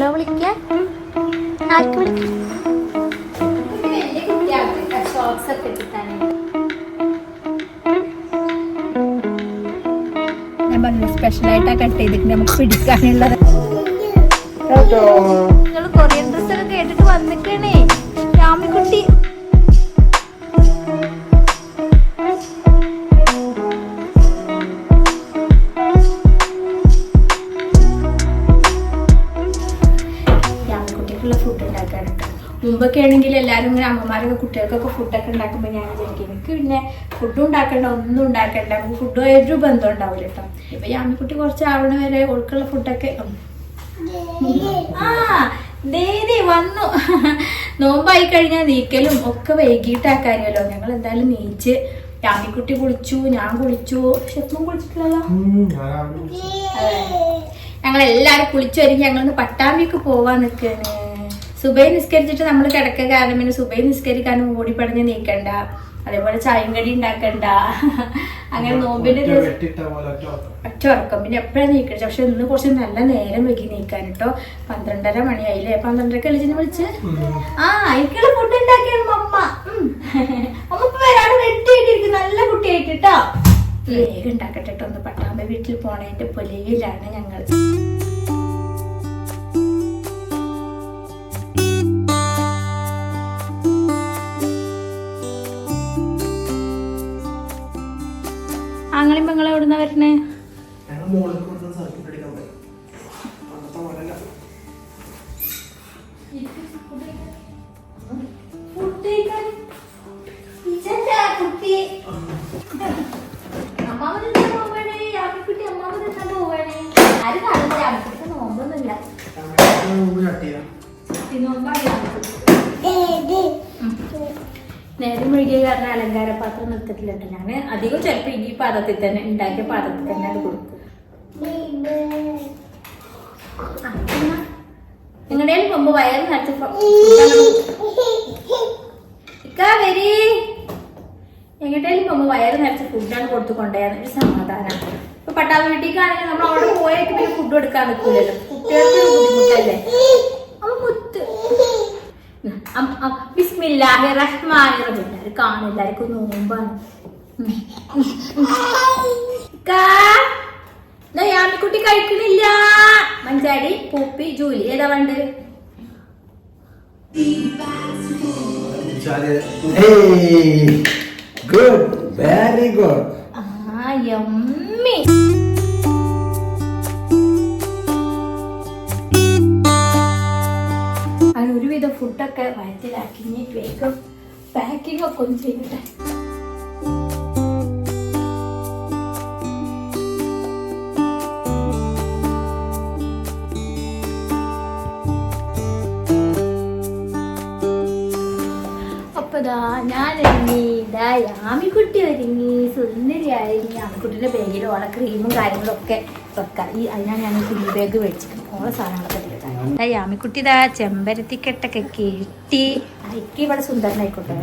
Hello വിളിക്കാൻ ആർക്ക് ഞാൻ പറഞ്ഞു സ്പെഷ്യലായിട്ടാ കട്ട് ചെയ്തിട്ട് നമുക്ക് പിടിക്കാനുള്ളത്. നിങ്ങൾ കൊറിയൻ ഡ്രസ്സൊക്കെ കേട്ടിട്ട് വന്നിക്കണേ. ആണെങ്കിൽ എല്ലാവരും ഇങ്ങനെ അമ്മമാരൊക്കെ കുട്ടികൾക്കൊക്കെ ഫുഡൊക്കെ ഉണ്ടാക്കുമ്പോൾ ഞാൻ വിചാരിക്കും എനിക്ക് പിന്നെ ഫുഡും ഉണ്ടാക്കണ്ട ഒന്നും ഉണ്ടാക്കണ്ട നമുക്ക് ഫുഡ് ഒരു ബന്ധം ഉണ്ടാവില്ല കേട്ടോ ഇപ്പൊ യാമിക്കുട്ടി കുറച്ച് ആവണ വരെ ഒഴുക്കുള്ള ഫുഡൊക്കെ. ആ ദേദി വന്നു. നോമ്പായി കഴിഞ്ഞാൽ നീക്കലും ഒക്കെ വൈകിട്ടാക്കാരിയല്ലോ ഞങ്ങൾ എന്തായാലും നീച്ച് യാമിക്കുട്ടി കുളിച്ചു ഞാൻ കുളിച്ചു. ഷെഫും കുളിച്ചിട്ടില്ലല്ലോ? ഞങ്ങൾ എല്ലാരും കുളിച്ചു വരും ഞങ്ങൾ പട്ടാമ്പിക്ക് പോവാൻ നിൽക്കാണ് സുബൈ നിസ്കരിച്ചിട്ട് നമ്മൾ കിടക്ക കാരണം പിന്നെ സുബൈ നിസ്കരിക്കാനും ഓടിപ്പടഞ്ഞ് നീക്കണ്ട. അതേപോലെ ചായം കടി ഉണ്ടാക്കണ്ട. അങ്ങനെ നോമ്പിന്റെ ഒറ്റ ഉറക്കം. പിന്നെ എപ്പോഴാണ് നീക്കണത്? പക്ഷെ ഇന്ന് കുറച്ച് നല്ല നേരം വൈകി നീക്കാൻ കേട്ടോ പന്ത്രണ്ടര മണിയായില്ലേ? പന്ത്രണ്ടരക്ക് എളിച്ചിന് വിളിച്ച്? ആ എനിക്കുള്ള ഫുഡ് ഉണ്ടാക്കിയാണ് അമ്മ ഉം. അമ്മ ഇപ്പൊ വരാണ് റെഡി ആയിട്ടിരിക്കും നല്ല കുട്ടിയായിട്ട് കേട്ടോ വേഗം ഉണ്ടാക്കട്ടെ കേട്ടോ ഒന്ന് പട്ടാമ്പ വീട്ടിൽ പോണേന്റെ പൊലിയിലാണ് ഞങ്ങൾ ആങ്ങളും പെങ്ങളും എവിടുന്ന വരണേ നേരം മുഴുകിയ കാരണം അലങ്കാര പാത്രം നിർത്തിട്ടില്ല ഞാൻ അധികം ചിലപ്പോൾ ഈ പാത്രത്തിൽ തന്നെ ഉണ്ടാക്കിയ പാത്രത്തിൽ തന്നെ അത് കൊടുക്കും. നിങ്ങളുടെ മുമ്പ് വയറ് ഇക്കാ വരി. എങ്ങോട്ടേലും പോകുമ്പോ വയറ് നിറച്ച് ഫുഡാണ് കൊടുത്തു കൊണ്ടുപോയത് ഒരു സമാധാനം ഇപ്പൊ പട്ടാവ് വീട്ടിലേക്കാണെങ്കിൽ നമ്മൾ അവിടെ പോയേക്ക് പിന്നെ ഫുഡ് കൊടുക്കാൻ നിൽക്കില്ലല്ലോ കുട്ടികൾക്ക് ബുദ്ധിമുട്ടല്ലേ? അപ്പൊ മുത്ത്. ബിസ്മില്ലാഹി റഹീം കാണും എല്ലാവർക്കും നോമ്പാണ്. യാമിക്കുട്ടി കഴിക്കണില്ല. മഞ്ചാടി പൂപ്പി ജൂലി ഏതാ വണ്ട് ഗുഡ് വെരി ഗുഡ്. ആ യമ്മി ഒരുവിധം ഫുഡൊക്കെ വയറ്റിലാക്കി ഇനി വേഗം പാക്കിംഗ് ഒക്കെ ഒന്ന് ചെയ്യട്ടെ. ഒരുങ്ങി ഇതാ യാമിക്കുട്ടി ഒരുങ്ങി സുന്ദരിയായി. ഇനി യാമിക്കുട്ടിന്റെ ബാഗിൽ ഓളെ ക്രീമും കാര്യങ്ങളൊക്കെ വെക്കാം. ഈ അതിനാണ് ഞാൻ കുഞ്ഞു ബാഗ് മേടിച്ചിട്ടുണ്ട് ഓളെ സാധനങ്ങളൊക്കെ ദാ യാമിക്കുട്ടി ഇതാ ചെമ്പരത്തിക്കെട്ടൊക്കെ കെട്ടി. എനിക്ക് ഇവിടെ സുന്ദരനായിക്കോട്ടെ.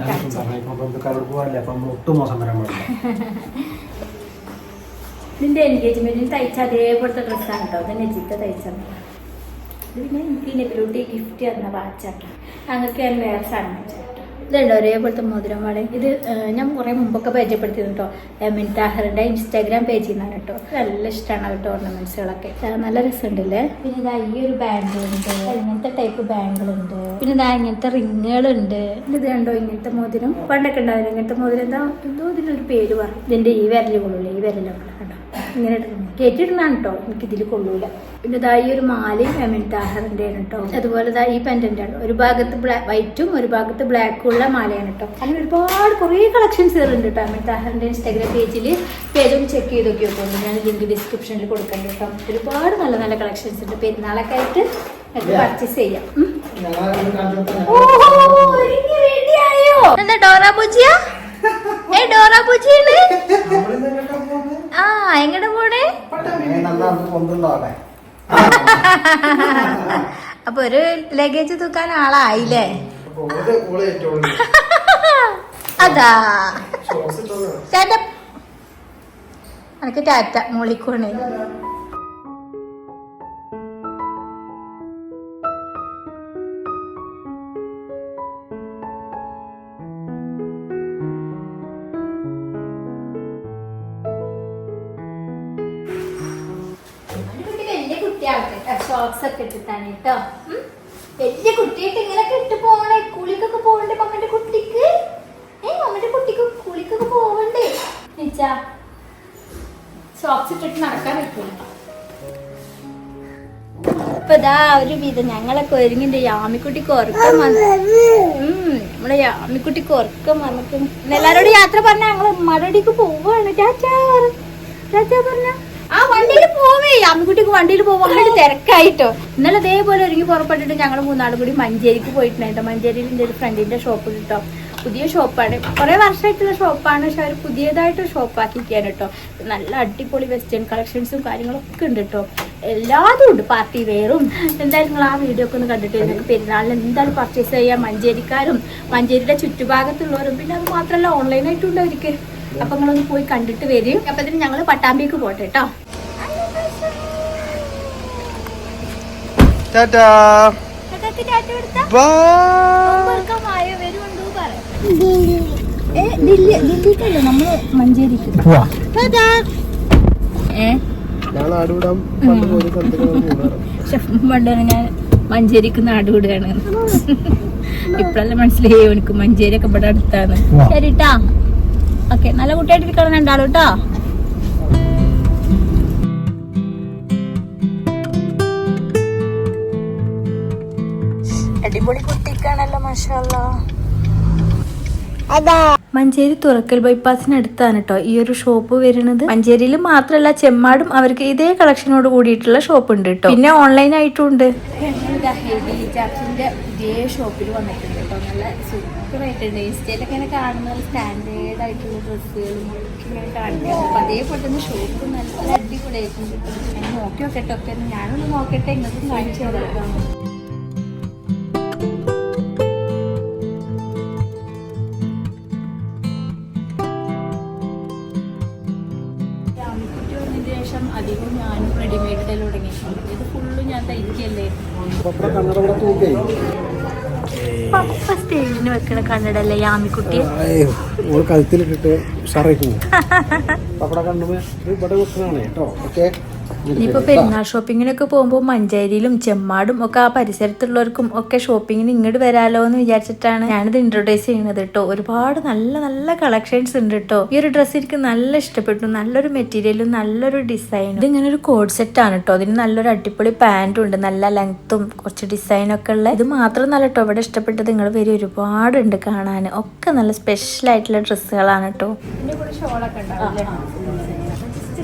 നിന്റെ എൻഗേജ്മെന്റിന് തയ്ച്ച അതേപോലത്തെ ഡ്രസ്സാണ് കേട്ടോ ഇത് നെജിത്ത തയ്ച്ചത്. ഇത് പിന്നെ എനിക്ക് നെബിലോട്ട് ഗിഫ്റ്റ് തന്ന വാച്ചാട്ടോ അങ്ങനെ ഞാൻ വേറെ സാധനം വെച്ചു ഇതുണ്ട് ഒരേപോലത്തെ മോതിരം വള? ഇത് ഞാൻ കുറേ മുമ്പൊക്കെ പരിചയപ്പെടുത്തിയിരുന്നു കേട്ടോ എമിൻ താഹറിന്റെ ഇൻസ്റ്റാഗ്രാം പേജിൽ നിന്നാണ് കേട്ടോ നല്ല ഇഷ്ടമാണ് കേട്ടോ ഓർണമെന്റ്സുകളൊക്കെ നല്ല രസമുണ്ടല്ലേ? പിന്നെ ഇതാ ഈ ഒരു ബാങ്കിളുണ്ട് ഇങ്ങനത്തെ ടൈപ്പ് ബാങ്കിളുണ്ട് പിന്നെ ഇതാ ഇങ്ങനത്തെ റിങ്ങുകളുണ്ട് ഇത് കണ്ടോ ഇങ്ങനത്തെ മോതിരം? പണ്ടൊക്കെ ഉണ്ടാവില്ല ഇങ്ങനത്തെ മോതിരം എന്താ? എന്തോ ഇതിനൊരു പേര് പറഞ്ഞു ഇതിന്റെ ഈ വിരലുകളുള്ളൂ ഈ വിരലൊക്കെ കണ്ടോ? ഇങ്ങനെ ഇടുന്നത് കേട്ടിടുന്നാണ് കേട്ടോ എനിക്ക് ഇതിൽ കൊള്ളൂല. പിന്നെ ഇതാ ഈ ഒരു മാലയും എമിൻ താഹറിന്റെ ആണ് കേട്ടോ അതുപോലെ ഇതാ ഈ പെൻഡന്റ് ആണ് ഒരു ഭാഗത്ത് വൈറ്റും ഒരു ഭാഗത്ത് ബ്ലാക്കും ഉള്ള മാലയാണ് കേട്ടോ അങ്ങനെ ഒരുപാട് കുറേ കളക്ഷൻസ് ഉണ്ട് കേട്ടോ എമിൻ ഇൻസ്റ്റാഗ്രാം പേജിൽ പേജ് ഒന്ന് ചെക്ക് ചെയ്ത് നോക്കി ഞാൻ ലിങ്ക് ഡിസ്ക്രിപ്ഷനിൽ കൊടുക്കേണ്ട കേട്ടോ ഒരുപാട് നല്ല നല്ല കളക്ഷൻസ് ഉണ്ട്. പെരുന്നാളൊക്കെ ആയിട്ട് പർച്ചേസ് ചെയ്യാം. ഓ ആയോ? എന്താ ഡോറ പൂജിയ ഏ ഡോറ പൂജിയാണ് ആ എങ്ങടെ പോണേ കൊണ്ടുണ്ടോട്ടെ അപ്പൊ ഒരു ലഗേജ് തൂക്കാൻ ആളായില്ലേ? അതാ. ടാറ്റ എനിക്ക് ടാറ്റ മോളിക്കോണേ. ഷോക്സ് ഒക്കെ ഇട്ടിട്ടാണ് കേട്ടോ. വലിയ കുട്ടിയായിട്ട് ഇങ്ങനെയൊക്കെ ഇട്ട് പോകണേ. കുളിക്കൊക്കെ പോകണ്ടേ മമ്മന്റെ കുട്ടിക്ക്? ഏ മമ്മന്റെ കുട്ടിക്ക് കുളിക്കൊക്കെ പോവണ്ടേ നിച്ചാ സോക്സ് ഇട്ടിട്ട് നടക്കാൻ പറ്റില്ല ഒരു വിധം ഞങ്ങളൊക്കെ ഒരുങ്ങിന്റെ യാമിക്കുട്ടിക്ക് ഉറക്കം വന്നു. നമ്മളെ യാമിക്കുട്ടി യാമിക്കുട്ടിക്ക് ഉറക്കം വന്നിട്ട് എല്ലാരോടും യാത്ര പറഞ്ഞ ഞങ്ങൾ മടടിക്ക് പോവാണ് ചാച്ചാ. ചാച്ചാ പറഞ്ഞ. ആ വണ്ടിയിൽ പോവേ. അമ്മിക്കുട്ടിക്ക് വണ്ടിയിൽ പോവാൻ തിരക്കായിട്ടോ. ഇന്നലെ ഇതേപോലെ ഒരുങ്ങി പുറപ്പെട്ടിട്ട് ഞങ്ങൾ മൂന്നാളും കൂടി മഞ്ചേരിക്ക് പോയിട്ടുണ്ടായിട്ടോ മഞ്ചേരിയിൽ എന്റെ ഒരു ഫ്രണ്ടിന്റെ ഷോപ്പ് കിട്ടോ. പുതിയ ഷോപ്പാണ്. കുറെ വർഷമായിട്ടുള്ള ഷോപ്പാണ്. പക്ഷെ അവർ പുതിയതായിട്ട് ഷോപ്പ് ആക്കിക്കാൻ കേട്ടോ. നല്ല അടിപൊളി വെസ്റ്റേൺ കളക്ഷൻസും കാര്യങ്ങളൊക്കെ ഉണ്ട് കേട്ടോ. എല്ലാതും ഉണ്ട്. പാർട്ടി വെയറും. എന്തായാലും നിങ്ങൾ ആ വീഡിയോ ഒക്കെ ഒന്ന് കണ്ടിട്ട് നിങ്ങൾക്ക് പെരുന്നാളിന് എന്തായാലും പർച്ചേസ് ചെയ്യാം. മഞ്ചേരിക്കാരും മഞ്ചേരിയുടെ ചുറ്റുഭാഗത്തുള്ളവരും. പിന്നെ അത് മാത്രമല്ല ഓൺലൈനായിട്ടും ഉണ്ട് അവർക്ക്. അപ്പൊ നിങ്ങളൊന്ന് പോയി കണ്ടിട്ട് വരും. അപ്പൊ ഇതിന് ഞങ്ങൾ പട്ടാമ്പിക്ക് പോട്ടെ കേട്ടോ ദില്ലിക്കല്ലേ നമ്മൾ മഞ്ചേരിക്ക്? പോവാ ഏ? ഞാൻ നാടുവിടാൻ പണ്ട് ഞാൻ മഞ്ചേരിക്ക് നാട് വിടുകയാണ് ഇപ്പഴല്ല മനസ്സിലായി എനിക്ക് മഞ്ചേരി ഒക്കെ ഇവിടെ അടുത്താണ്. ശരിട്ടാ ഓക്കെ നല്ല കുട്ടിയായിട്ടിരിക്കണം രണ്ടാളും കേട്ടോ. അടിപൊളി കുട്ടിക്കാണല്ലോ മാഷാല്ലാ മഞ്ചേരി തുറക്കൽ ബൈപ്പാസിനടുത്താണ് കേട്ടോ ഈ ഒരു ഷോപ്പ് വരുന്നത്. മഞ്ചേരിയിൽ മാത്രമല്ല ചെമ്മാടും അവർക്ക് ഇതേ കളക്ഷനോട് കൂടിയിട്ടുള്ള ഷോപ്പ് ഉണ്ട് കേട്ടോ പിന്നെ ഓൺലൈൻ ആയിട്ടും ഉണ്ട് ഇതേ ഷോപ്പിൽ വന്നിട്ടുണ്ട് കേട്ടോ നല്ല സൂപ്പർ ആയിട്ടുണ്ട് ഇൻസ്റ്റയിലൊക്കെ ഇങ്ങനെ കാണുന്ന സ്റ്റാൻഡേർഡ് ആയിട്ടുള്ള ഡ്രസ്സുകളും ഇങ്ങനെ കാണിക്കാം അപ്പൊ അതേപോലെ ഷോപ്പ് നല്ല അടിപൊളിയായിട്ടുണ്ട് ഞാൻ നോക്കി നോക്കട്ടെ. ഒക്കെ ഞാനൊന്ന് നോക്കട്ടെ. ഇങ്ങോട്ടും കാണിച്ചു തരാം. രാമിക്കുട്ടി വന്നതിന് ശേഷം അധികം ഞാനും റെഡിമെയ്ഡ് തുടങ്ങിയിട്ടുണ്ട്. ഇത് ഫുള്ള് ഞാൻ തയ്ക്കല്ലേ കണ്ണട ഇവിടെ തൂക്കേ പപ്പ സ്റ്റേജിന് വെക്കണ കണ്ണടല്ലേ യാമിക്കുട്ടി? കഴുത്തിലിട്ടിട്ട് ഇവിടെ വെക്കണാണ് കേട്ടോ. ഓക്കെ? ഇനിയിപ്പോ പെരുന്നാൾ ഷോപ്പിങ്ങിനൊക്കെ പോകുമ്പോൾ മഞ്ചേരിയിലും ചെമ്മാടും ഒക്കെ ആ പരിസരത്തുള്ളവർക്കും ഒക്കെ ഷോപ്പിങ്ങിന് ഇങ്ങോട്ട് വരാലോ എന്ന് വിചാരിച്ചിട്ടാണ് ഞാനിത് ഇൻട്രൊഡ്യൂസ് ചെയ്യുന്നത് കേട്ടോ ഒരുപാട് നല്ല നല്ല കളക്ഷൻസ് ഉണ്ട് കേട്ടോ ഈ ഒരു ഡ്രസ്സ് എനിക്ക് നല്ല ഇഷ്ടപ്പെട്ടു. നല്ലൊരു മെറ്റീരിയലും നല്ലൊരു ഡിസൈനും ഇത് ഇങ്ങനെ ഒരു കോഡ് സെറ്റ് ആണ് കേട്ടോ അതിന് നല്ലൊരു അടിപൊളി പാന്റും ഉണ്ട്. നല്ല ലെങ്ത്തും കുറച്ച് ഡിസൈനൊക്കെ ഉള്ള. ഇത് മാത്രം നല്ല കേട്ടോ ഇവിടെ ഇഷ്ടപ്പെട്ടത് നിങ്ങൾ വരും ഒരുപാടുണ്ട് കാണാൻ ഒക്കെ നല്ല സ്പെഷ്യൽ ആയിട്ടുള്ള ഡ്രസ്സുകളാണ് കേട്ടോ ഷോളൊക്കെ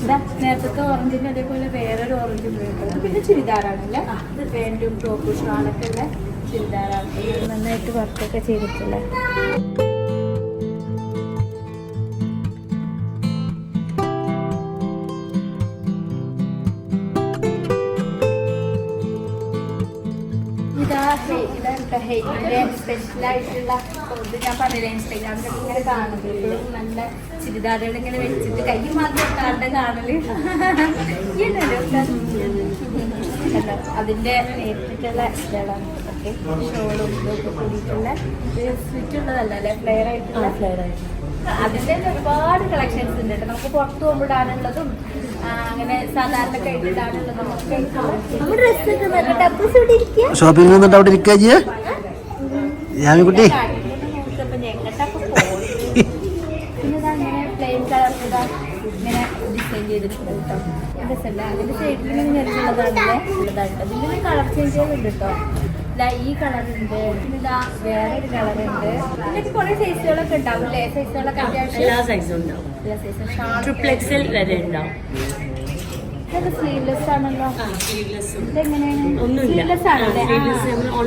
നേരത്തെ ഓറഞ്ചിന് അതേപോലെ വേറൊരു ഓറഞ്ച് ഉപയോഗിക്കുന്നത് പിന്നെ ചുരിദാറാണല്ലേ? ഇത് പാന്റും ടോപ്പും ഷാളൊക്കെ ഉള്ള ചുരിദാറാണ്. നന്നായിട്ട് വർക്കൊക്കെ ചെയ്തിട്ടില്ലേ? ഇതാ ഹെ- സ്പെഷ്യലായിട്ടുള്ള ഞാൻ പറഞ്ഞില്ല ഇൻസ്റ്റാഗ്രാമിലൊക്കെ ഇങ്ങനെ കാണുന്നത് നല്ല ചുരിദാറുകൾ ഇങ്ങനെ വെച്ചിട്ട് കൈ മാത്രം ഇട്ടാണ്ട് കാണൽ? അതിന്റെ നേരിട്ടുള്ള ഇഷ്ടമാണ് ഓക്കെ ഷോളും ഇതൊക്കെ കൂടിയിട്ടുള്ള സ്വിറ്റ് ഉള്ളതല്ല അല്ലെ ഫ്ലെയർ ആയിട്ടുള്ള ഫ്ലെയർ ആയിട്ട് അതിന്റെ ഒരുപാട് കളക്ഷൻസ് ഉണ്ട് കേട്ടോ. നമുക്ക് പുറത്ത് പോകുമ്പോൾ ഇടാനുള്ളതും അങ്ങനെ സാധാരണ കഴിഞ്ഞിട്ടാണുള്ളത് ഇടാനുള്ളതും ഒക്കെ ഷോപ്പിംഗ് വന്നിട്ട് അവിടെ ഇരിക്കുക ചെയ്യേ. യാമിക്കുട്ടി ഇങ്ങനെ ഡിസൈൻ ചെയ്തിട്ടുണ്ട് കേട്ടോ. രസമല്ല അതിന്റെ സൈഡിൽ ഇങ്ങനെ ഉള്ളതാണല്ലേ ഉള്ളതാണ് ഇതിന്റെ കളർ ചേഞ്ച് ചെയ്തിട്ടുണ്ട് കേട്ടോ. ഇതാ ഈ കളറുണ്ട്. ഉണ്ട് ഇതാ വേറെ ഒരു കളർ ഉണ്ട് ഇതിനൊക്കെ കുറെ സൈസുകളൊക്കെ ഉണ്ടാവും അല്ലേ? സൈസുകളൊക്കെ അത്യാവശ്യം എല്ലാ സൈസും ഉണ്ടാവും. എല്ലാ സൈസും ഷാൾ ട്രിപ്ലെക്സിൽ വരെ ഉണ്ടാവും. ഇതൊക്കെ സ്ലീവ്ലെസ് ആണല്ലോ. സ്ലീവ്ലെസ്സും ഇതെങ്ങനെയാണ്? സ്ലീവ്ലെസ് ആണല്ലേ?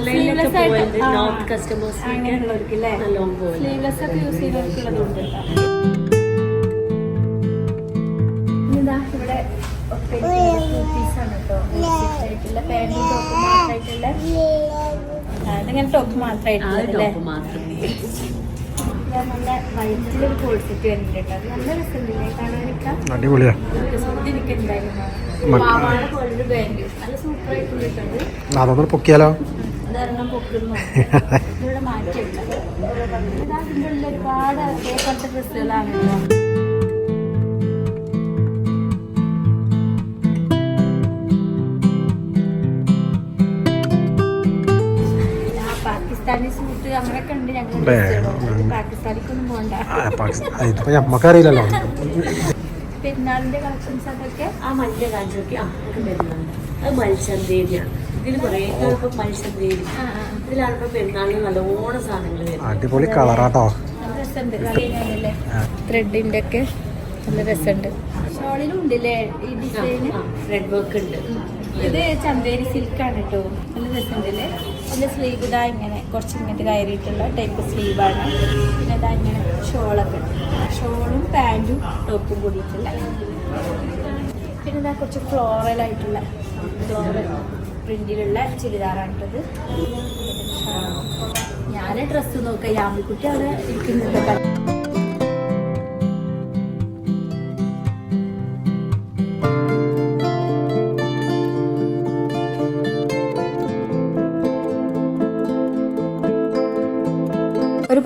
സ്ലീവ്ലെസ് ആയിട്ട്, അങ്ങനെയുള്ളവർക്ക് അല്ലേ? സ്ലീവ്ലെസ് ഒക്കെ യൂസ് ഇതാ ഇവിടെ പീസാണ് കേട്ടോ. ആയിട്ടുള്ള പാന്റും ടോപ്പ് മാത്രമായിട്ടുള്ള ടോപ്പ് മാത്രം നല്ല കോഴ്സെറ്റ് വരുന്നുണ്ട് കാണാനൊക്കെ. അടിപൊളിയാ. അതൊന്നും പൊക്കിയാലോ? ഇവിടെ മാറ്റിയിട്ടുണ്ട്. ഒരുപാട് ഡ്രസ്സുകളാണ് ഡ്രസ്സുകളാണല്ലോ ഇതിപ്പോ നമ്മക്കറിയില്ലല്ലോ പെരുന്നാളിന്റെ കളക്ഷൻസ് അതൊക്കെ? ആ മഞ്ഞ കാണിച്ചു നോക്കി ആ അത് പെരുന്നാൾ അത് മത്സ്യന്തേരിയാണ് ഇതിൽ കുറേ ഇപ്പൊ മത്സ്യന്തേരി. ഇതിലാണ് ഇപ്പൊ പെരുന്നാളിന് നല്ലോണം സാധനങ്ങൾ വരുന്നത്. അടിപൊളി കളറാട്ടോ. ത്രെഡിന്റെ ഒക്കെ നല്ല രസമുണ്ട്. ഷോളിലും ഉണ്ടല്ലേ ഈ ഡിസൈൻ റെഡ് വർക്ക് ഉണ്ട്. ഇത് ചന്തേരി സിൽക്കാണ് കേട്ടോ നല്ല രസമുണ്ടല്ലേ? അതിന്റെ സ്ലീവ് ഇതാ ഇങ്ങനെ കുറച്ച് ഇങ്ങനത്തെ കയറിയിട്ടുള്ള ടൈപ്പ് സ്ലീവാണ് പിന്നെ ഇതാ ഇങ്ങനെ ഷോളൊക്കെ. ഷോളും പാന്റും ടോപ്പും കൂടിയിട്ടുള്ള പിന്നെ ഇതാ കുറച്ച് ഫ്ലോറൽ ആയിട്ടുള്ള ഫ്ലോറൽ പ്രിന്റിലുള്ള ചുരിദാറാണിട്ടത് ഞാൻ ഡ്രസ്സ് നോക്കാം. യാമിക്കുട്ടി അവിടെ ഇരിക്കുന്നുണ്ട്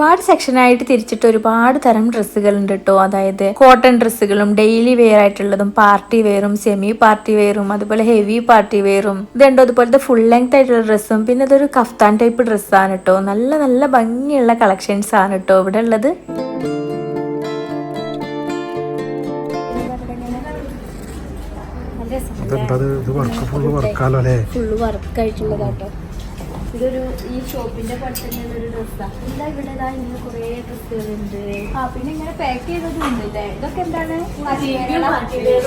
ഒരുപാട് സെക്ഷനായിട്ട് തിരിച്ചിട്ട് ഒരുപാട് തരം ഡ്രസ്സുകൾ ഉണ്ട് കേട്ടോ അതായത് കോട്ടൺ ഡ്രസ്സുകളും ഡെയിലി വെയർ ആയിട്ടുള്ളതും പാർട്ടി വെയറും സെമി പാർട്ടി വെയറും അതുപോലെ ഹെവി പാർട്ടി വെയറും ഇതുണ്ടോ. അതുപോലത്തെ ഫുൾ ലെങ്ത് ആയിട്ടുള്ള ഡ്രസ്സും. പിന്നെ ഇതൊരു കഫ്താൻ ടൈപ്പ് ഡ്രസ്സാണ് കേട്ടോ നല്ല നല്ല ഭംഗിയുള്ള കളക്ഷൻസ് ആണ് കേട്ടോ ഇവിടെ ഉള്ളത്. ഇത്? വർക്ക് ഫുള്ള് വർക്കാലോ അല്ലേ? ഫുള്ള് വർക്കായിട്ടുള്ളതാട്ടോ ഇതൊരു ഈ ഷോപ്പിന്റെ പട്ടണ ഒരു ഡ്രസ്സാണ് എന്താ ഇവിടെ ഇതാ കുറെ കുറേ ഡ്രസ്സുകളുണ്ട് ആ പിന്നെ ഇങ്ങനെ പാക്ക് ചെയ്തതും ഉണ്ട് അല്ലേ ഇതൊക്കെ എന്താണ്?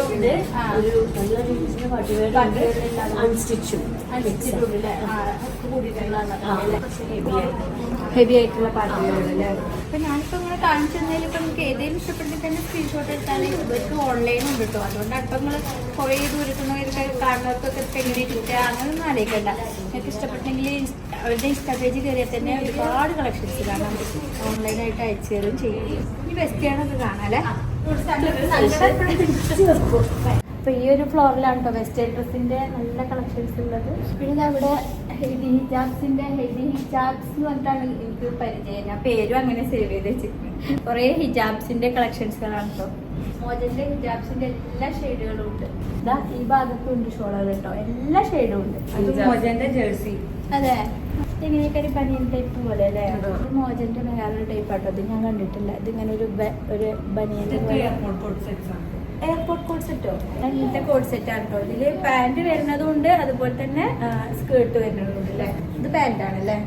ഉണ്ട്. ഒരു ഉണ്ട്. ഹെവി ആയിട്ടുള്ള പാട്ടുകളുണ്ട് അപ്പൊ ഞാനിപ്പോ കാണിച്ചു തന്നതിൽ നമുക്ക് ഏതെങ്കിലും ഇഷ്ടപ്പെട്ടെങ്കിൽ തന്നെ സ്ക്രീൻഷോട്ട് എടുത്താൽ ഇവർക്ക് ഓൺലൈനും ഉണ്ട് കേട്ടോ അതുകൊണ്ടാണ് അപ്പം നിങ്ങൾ കുറേ ദൂരത്തുനിന്നവർക്ക് കാണുന്നവർക്കൊക്കെ ഇപ്പൊ എങ്ങനെ കിട്ടുക അങ്ങനെയൊന്നും ആലോചിക്കണ്ട. നിങ്ങൾക്ക് ഇഷ്ടപ്പെട്ടെങ്കിൽ അവരുടെ ഇൻസ്റ്റാ പേജ് കയറിയാൽ തന്നെ ഒരുപാട് കളക്ഷൻസ് പറ്റും. ഓൺലൈനായിട്ട് അയച്ചു തരും ചെയ്യും. ഇനി വെസ്റ്റിയാണൊക്കെ കാണാല്ലേ അപ്പൊ ഈ ഒരു ഫ്ലോറിലാണ് കേട്ടോ വെസ്റ്റേൺ ഡ്രസ്സിന്റെ നല്ല കളക്ഷൻസ് ഉള്ളത്. പിന്നെ അവിടെ ഹെഡി ഹിജാബ്സിന്റെ ഹെയ്ഡി ഹിജാബ്സ് എന്ന് പറഞ്ഞിട്ടാണ് എനിക്ക് പരിചയം. ഞാൻ പേരും അങ്ങനെ സേവ് ചെയ്ത് വെച്ചിട്ടുണ്ട്. കുറെ ഹിജാബ്സിന്റെ കളക്ഷൻസുകളാണ് കേട്ടോ മോജന്റെ ഹിജാബ്സിന്റെ എല്ലാ ഷെയ്ഡുകളും ഉണ്ട്. ഇതാ ഈ ഭാഗത്തും ഉണ്ട് ഷോളുകൾ കേട്ടോ എല്ലാ ഷെയ്ഡും ഉണ്ട്. മോജന്റെ ജേഴ്സി അതെ. ഇങ്ങനെയൊക്കെ ഒരു ബനിയൻ ടൈപ്പ് പോലെ അല്ലേ? മോജന്റെ വേറൊരു ടൈപ്പ് ആട്ടോ. ഇത് ഞാൻ കണ്ടിട്ടില്ല. ഇതിങ്ങനെ ഒരു ഒരു ബനിയൻ എയർപോർട്ട് കോഡ് സെറ്റോ അങ്ങനത്തെ കോഡ് സെറ്റ് ആണ് കേട്ടോ ഇതിൽ പാന്റ് വരുന്നതും ഉണ്ട് അതുപോലെ തന്നെ സ്കേർട്ട് വരുന്നതും ഉണ്ട് അല്ലേ? ഇത് പാന്റ് ആണല്ലേ?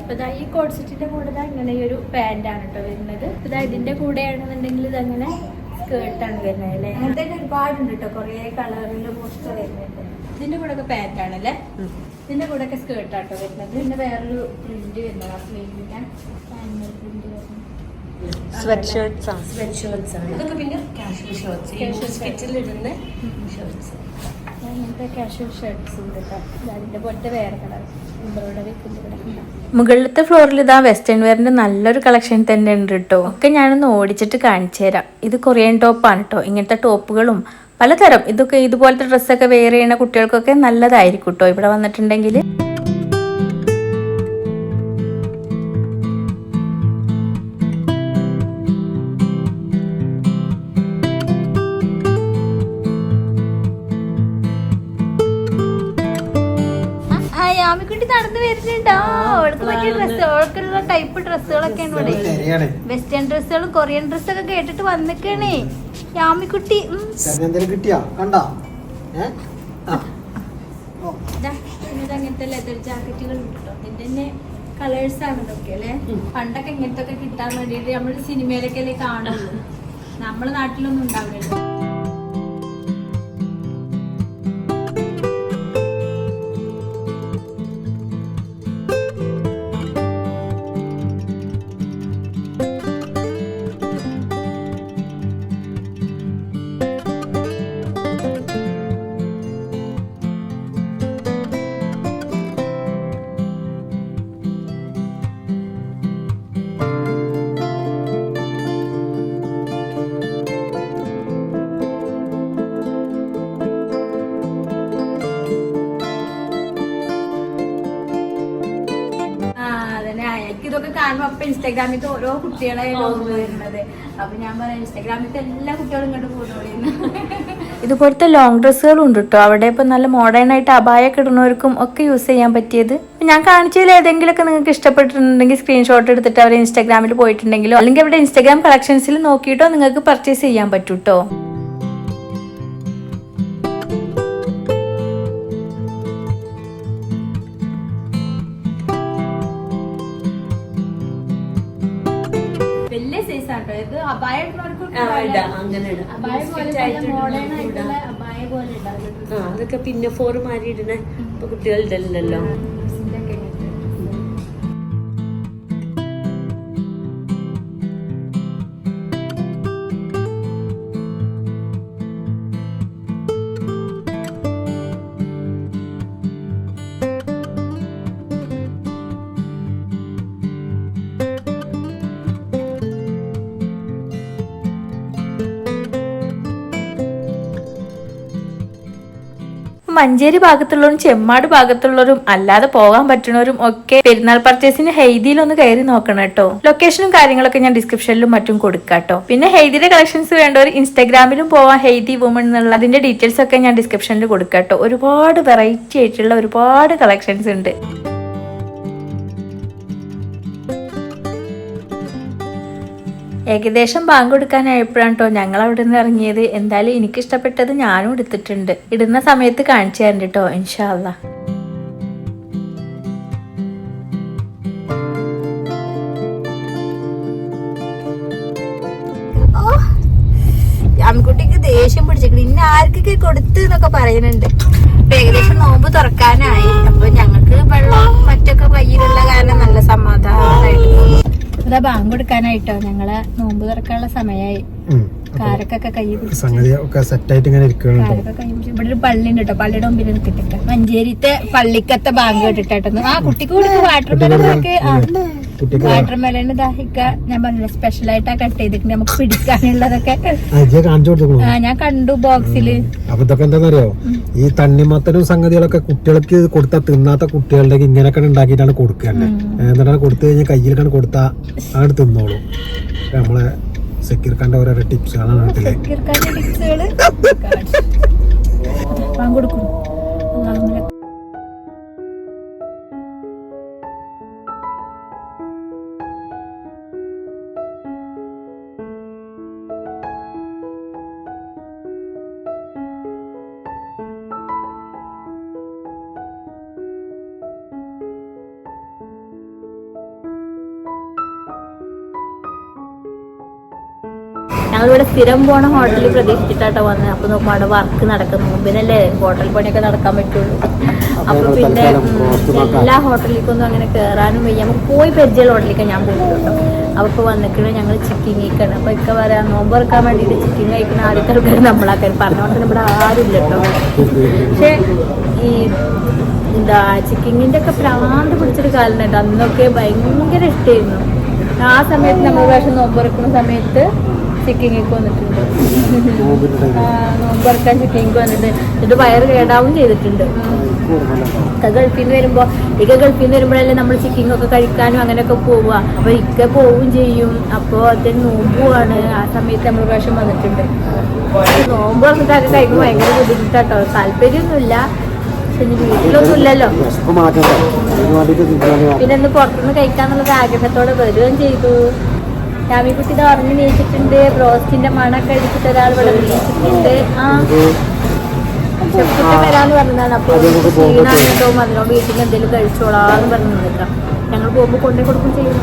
അപ്പൊ ഇതാ ഈ കോഡ് സെറ്റിന്റെ കൂടെ ഇങ്ങനെ ഈ ഒരു പാന്റ് ആണ് കേട്ടോ വരുന്നത്. ഇതാ ഇതിന്റെ കൂടെ ആണെന്നുണ്ടെങ്കിൽ ഇതങ്ങനെ ആണ് വരുന്നത് അല്ലേ? അങ്ങനത്തെ ഒരുപാടുണ്ട് കേട്ടോ കുറേ കളറിലും ഒക്കെ വരുന്നുണ്ട്. ഇതിന്റെ കൂടെ ഒക്കെ പാന്റ് ആണല്ലേ? ഇതിന്റെ കൂടെ ഒക്കെ സ്കേർട്ട് ആട്ടോ വരുന്നത്. പിന്നെ വേറൊരു പ്രിന്റ് വരുന്നത്. ആ പ്രിന്റിന്റെ പ്രിന്റ് വരുന്നത്. സ്വെറ്റ് ഷർട്ട്സ് ആണ്. സ്വെറ്റ് ഷർട്ട്സ് ആണ്. ഇതൊക്കെ പിന്നെ കാഷ്വൽ ഷർട്ട്സ് Casual സ്കിറ്റിലിടുന്ന ഷർട്ട്സ് അങ്ങനത്തെ കാഷ്വൽ ഷർട്ട്സ് ഉണ്ട് കേട്ടോ. അതിന്റെ പോലത്തെ വേറെ കളർ എംബ്രോയിഡറി മുകളിലത്തെ ഫ്ലോറിൽ ഇതാ വെസ്റ്റേൺ വെയറിന്റെ നല്ലൊരു കളക്ഷൻ തന്നെ ഉണ്ട് കേട്ടോ. ഒക്കെ ഞാനൊന്ന് ഓടിച്ചിട്ട് കാണിച്ചു തരാം. ഇത് കൊറിയൻ ടോപ്പാണ് കേട്ടോ. ഇങ്ങനത്തെ ടോപ്പുകളും പലതരം. ഇതൊക്കെ ഇതുപോലത്തെ ഡ്രസ്സൊക്കെ വെയർ ചെയ്യുന്ന കുട്ടികൾക്കൊക്കെ നല്ലതായിരിക്കും കേട്ടോ. ഇവിടെ വന്നിട്ടുണ്ടെങ്കിൽ യാമിക്കുട്ടി നടന്നു വരുന്നുണ്ടോ. അവൾക്ക് പറ്റിയ ഡ്രസ്സ് അവൾക്കുള്ള ടൈപ്പ് ഡ്രസ്സുകളൊക്കെ ഇവിടെ വെസ്റ്റേൺ ഡ്രസ്സുകളും കൊറിയൻ ഡ്രസ്സൊക്കെ കേട്ടിട്ട് വന്നിക്കണേ. ആമിക്കുട്ടി കിട്ടിയാ? കണ്ടാ? അങ്ങനത്തെ ലെതർ ജാക്കറ്റുകൾ കിട്ടോ. ഇതിന്റെ തന്നെ കളേഴ്സ് ആണ് ഇതൊക്കെ അല്ലേ? പണ്ടൊക്കെ ഇങ്ങനത്തെ ഒക്കെ കിട്ടാൻ വേണ്ടിയിട്ട് നമ്മൾ സിനിമയിലൊക്കെ അല്ലേ കാണുള്ളൂ. നമ്മുടെ നാട്ടിലൊന്നും ഉണ്ടാവില്ലല്ലോ. അപ്പൊ ഓരോ കുട്ടികളെ ലോഗ് വരുന്നത്. അപ്പൊ ഞാൻ പറയാം ഇൻസ്റ്റാഗ്രാമിലത്തെ എല്ലാ കുട്ടികളും ഇങ്ങോട്ട് പോകുന്നു ഇതുപോലത്തെ ലോങ് ഡ്രസ്സുകളും ഉണ്ട് കേട്ടോ അവിടെ ഇപ്പൊ നല്ല മോഡേൺ ആയിട്ട് അപായൊക്കെ ഇടുന്നവർക്കും ഒക്കെ യൂസ് ചെയ്യാൻ പറ്റിയത്? ഞാൻ കാണിച്ചതിൽ ഏതെങ്കിലുമൊക്കെ നിങ്ങൾക്ക് ഇഷ്ടപ്പെട്ടിട്ടുണ്ടെങ്കിൽ സ്ക്രീൻഷോട്ട് എടുത്തിട്ട് അവർ ഇൻസ്റ്റാഗ്രാമിൽ പോയിട്ടുണ്ടെങ്കിലോ? അല്ലെങ്കിൽ അവിടെ ഇൻസ്റ്റാഗ്രാം കളക്ഷൻസിൽ നോക്കിയിട്ടോ നിങ്ങൾക്ക് പർച്ചേസ് ചെയ്യാൻ പറ്റൂ ആ അതൊക്കെ പിന്നെ ഫോർ മാരി ഇടണേ ഇപ്പൊ കുട്ടികളുടെ അല്ലല്ലോ മഞ്ചേരി ഭാഗത്തുള്ളവരും ചെമ്മാട് ഭാഗത്തുള്ളവരും അല്ലാതെ പോകാൻ പറ്റുന്നവരും ഒക്കെ പെരുന്നാൾ പർച്ചേസിന് ഹെയ്തിയിൽ ഒന്ന് കയറി നോക്കണം കേട്ടോ. ലൊക്കേഷനും കാര്യങ്ങളൊക്കെ ഞാൻ ഡിസ്ക്രിപ്ഷനിലും മറ്റും കൊടുക്കാം കേട്ടോ. പിന്നെ ഹെയ്തിയുടെ കളക്ഷൻസ് വേണ്ടവർ ഇൻസ്റ്റാഗ്രാമിലും പോവാം ഹെയ്തി വുമൺ എന്നുള്ള അതിന്റെ ഡീറ്റെയിൽസ് ഒക്കെ ഞാൻ ഡിസ്ക്രിപ്ഷനിൽ കൊടുക്കാം കേട്ടോ. ഒരുപാട് വെറൈറ്റി ആയിട്ടുള്ള ഒരുപാട് കളക്ഷൻസ് ഉണ്ട്. ഏകദേശം ബാങ്ക് കൊടുക്കാനായപ്പോഴാണ് കേട്ടോ ഞങ്ങൾ അവിടെ നിന്ന് ഇറങ്ങിയത്. എന്തായാലും എനിക്ക് ഇഷ്ടപ്പെട്ടത് ഞാനും എടുത്തിട്ടുണ്ട്. ഇടുന്ന സമയത്ത് കാണിച്ചു തരണ്ട് കേട്ടോ ഇൻഷാല്ല ആൺകുട്ടിക്ക് ദേഷ്യം പിടിച്ചിട്ട് ഇന്ന ആർക്കൊക്കെ കൊടുത്ത് എന്നൊക്കെ പറയുന്നുണ്ട്. ഏകദേശം നോമ്പ് തുറക്കാനായി. അപ്പൊ ഞങ്ങൾക്ക് വെള്ളം മറ്റൊക്കെ കയ്യിലുള്ള കാരണം നല്ല സമാധാനമായിട്ട്. ഇതാ ബാങ്ക് കൊടുക്കാനായിട്ടോ? ഞങ്ങളെ നോമ്പ് തുറക്കാനുള്ള സമയമായി കാരക്കൊക്കെ കൈ സംഗതി ഒക്കെ സെറ്റായിട്ട് ഇങ്ങനെ കാരൊക്കെ കൈ പിടിച്ച്. ഇവിടെ ഒരു പള്ളി ഉണ്ട് കേട്ടോ പള്ളിയുടെ മുമ്പിൽ നിൽക്കിട്ട്. മഞ്ചേരിത്തെ പള്ളിക്കത്തെ ബാങ്ക് കേട്ടിട്ടോ ആ കുട്ടിക്ക് കൊടുത്ത് വാട്ടർ മെലനൊക്കെ ആ കുട്ടിക്ക് വാട്ടർ ദാഹിക്ക ഞാൻ പറഞ്ഞില്ല സ്പെഷ്യൽ ആയിട്ടാ കട്ട് ചെയ്തിട്ട് നമുക്ക് പിടിക്കാനുള്ളതൊക്കെ. ആ ഞാൻ കണ്ടു ബോക്സിൽ അപ്പൊ ഇതൊക്കെ എന്താണെന്നറിയോ ഈ തണ്ണിമത്തനും സംഗതികളൊക്കെ കുട്ടികൾക്ക് കൊടുത്താൽ തിന്നാത്ത കുട്ടികളുടെ ഇങ്ങനെയൊക്കെ ഉണ്ടാക്കിയിട്ടാണ് കൊടുക്കുക എന്നിട്ടാണ് കൊടുത്തു കഴിഞ്ഞാൽ കയ്യിലേക്കാണ് കൊടുത്താ അങ്ങോട്ട് തിന്നോളൂ. നമ്മളെ സെക്യൂർ ഖാന്റെ ഓരോരോ ടിപ്സുകളാണ് നാട്ടിലെ കൊടുക്കും. ഞങ്ങളിവിടെ സ്ഥിരം പോണ ഹോട്ടലിൽ പ്രതീക്ഷിച്ചിട്ടാട്ടോ വന്നത് അപ്പൊ നോക്കുമ്പോ അവിടെ വർക്ക് നടക്കുന്നു. മുമ്പിനല്ലേ ഹോട്ടൽ പണിയൊക്കെ നടക്കാൻ പറ്റുള്ളൂ. അപ്പൊ പിന്നെ എല്ലാ ഹോട്ടലിലേക്കൊന്നും അങ്ങനെ കയറാനും വയ്യ. നമുക്ക് പോയി പരിചയമുള്ള ഹോട്ടലിലേക്ക് ഞാൻ പോയിട്ടുണ്ടോ അപ്പൊ ഇപ്പൊ വന്നിക്കണ ഞങ്ങൾ ചിക്കൻ കഴിക്കണം. അപ്പൊ ഇക്ക പറയാ നോമ്പ് ഇറക്കാൻ വേണ്ടിയിട്ട് ചിക്കൻ കഴിക്കുന്ന ആദ്യത്തെ ആൾക്കാർ നമ്മളാക്കാൻ പറഞ്ഞോണ്ട് ഇവിടെ ആരും ഇല്ലട്ടോ പക്ഷെ ഈ എന്താ ചിക്കിങ്ങിന്റെ ഒക്കെ പ്രാന്ത് പിടിച്ചൊരു കാലം ഉണ്ട് അന്നൊക്കെ ഭയങ്കര ഇഷ്ടമായിരുന്നു ആ സമയത്ത് നമ്മൾ പ്രാവശ്യം നോമ്പ് തുറക്കുന്ന സമയത്ത് ചിക്കിങ്ങിക്ക് വന്നിട്ടുണ്ട്. ആ, നോമ്പ് തുറക്കാൻ ചിക്കിങ്ങിക്ക് വന്നിട്ട് എന്നിട്ട് വയറ് കേടാവും ചെയ്തിട്ടുണ്ട്. ഇക്ക ഗൾഫിൽ നിന്ന് വരുമ്പോ ഇക്ക ഗൾഫിൽ നിന്ന് വരുമ്പോഴല്ലേ നമ്മൾ ചിക്കിങ് ഒക്കെ കഴിക്കാനും അങ്ങനെയൊക്കെ പോവുക. അപ്പൊ ഇക്ക പോവും ചെയ്യും. അപ്പോ അതിന് നോമ്പുമാണ് ആ സമയത്ത് നമ്മൾ പ്രാവശ്യം വന്നിട്ടുണ്ട്. നോമ്പ് വന്നിട്ടൊക്കെ കഴിക്കുമ്പോൾ ഭയങ്കര ബുദ്ധിമുട്ടാട്ടോ. താല്പര്യമൊന്നുമില്ല. പിന്നെ ഇനി വീട്ടിലൊന്നും ഇല്ലല്ലോ വിശപ്പ് മാറ്റണ്ട. അതിന് വേണ്ടിയിട്ട് പിന്നെ ഒന്ന് പുറത്തുനിന്ന് കഴിക്കാന്നുള്ളത് ആഗ്രഹത്തോടെ വരികയും ചെയ്തു. രാമിക്കുട്ടി ഇത് ഉറങ്ങി നീച്ചിട്ടുണ്ട്. ബ്രോസ്റ്റിന്റെ മണൊക്കെ അടിച്ചിട്ട് ഒരാൾ ഇവിടെ നീച്ചിട്ടുണ്ട്. ആ. ചെറുക്കിട്ട് വരാന്ന് പറഞ്ഞതാണ്. അപ്പൊ ക്ഷീണാണെന്നോ അതിനോട് വീട്ടിൽ എന്തെങ്കിലും കഴിച്ചോളാന്ന് പറഞ്ഞു നിൽക്കാം ഞങ്ങൾ പോകുമ്പോൾ കൊണ്ടേ കൊടുക്കും ചെയ്യും.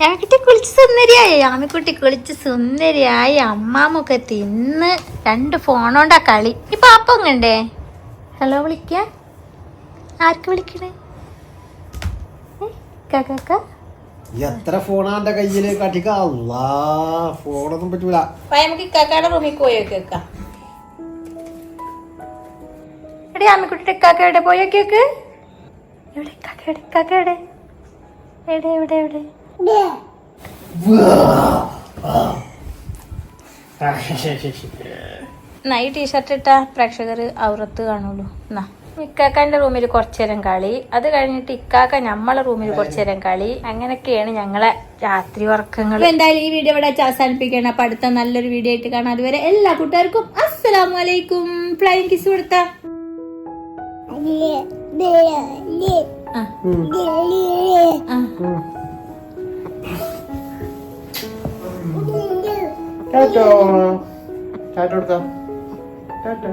ഞാമിക്കുട്ടി കുളിച്ച് സുന്ദരിയായി. ആമിക്കുട്ടി കുളിച്ച് സുന്ദരിയായി. അമ്മാമൊക്കെ തിന്ന് രണ്ട് ഫോണോണ്ടാ കളി. ഈ പാപ്പങ്ങണ്ടേ ഹലോ വിളിക്ക? ആർക്ക് വിളിക്കണേ? കാക്ക എത്ര ഫോണാ എന്റെ കയ്യിൽ? കാട്ടിക്ക അല്ലാ ഫോണൊന്നും പറ്റൂല. നമുക്ക് ഇക്കാക്കാടെ റൂമിൽ പോയോ കേക്ക എടി ആമിക്കുട്ടി ഇക്കാക്ക എവിടെ കേക്ക് എവിടെ ഇക്കാക്ക എവിടെ ഇക്കാക്ക എവിടെ? എവിടെ എവിടെ എവിടെ? എന്നാ ഈ ടീഷർട്ട് ഇട്ട പ്രേക്ഷകർ ഔറത്ത് കാണുള്ളൂ. എന്നാ ഇക്കാക്കാന്റെ റൂമിൽ കുറച്ചു നേരം കളി. അത് കഴിഞ്ഞിട്ട് ഇക്കാക്ക നമ്മളെ റൂമിൽ കുറച്ചു നേരം കളി. അങ്ങനെയൊക്കെയാണ് ഞങ്ങളെ രാത്രി ഉറക്കങ്ങൾ എന്തായാലും ഈ വീഡിയോ ഇവിടെ അവസാനിപ്പിക്കണം അപ്പൊ അടുത്ത നല്ലൊരു വീഡിയോ ആയിട്ട് കാണാം. അതുവരെ എല്ലാ കൂട്ടുകാർക്കും അസ്സലാമലൈക്കും ഫ്ലൈങ് കിസ് കൊടുത്ത. ടാറ്റോ ടാറ്റ കൊടുക്കാം ടാറ്റോ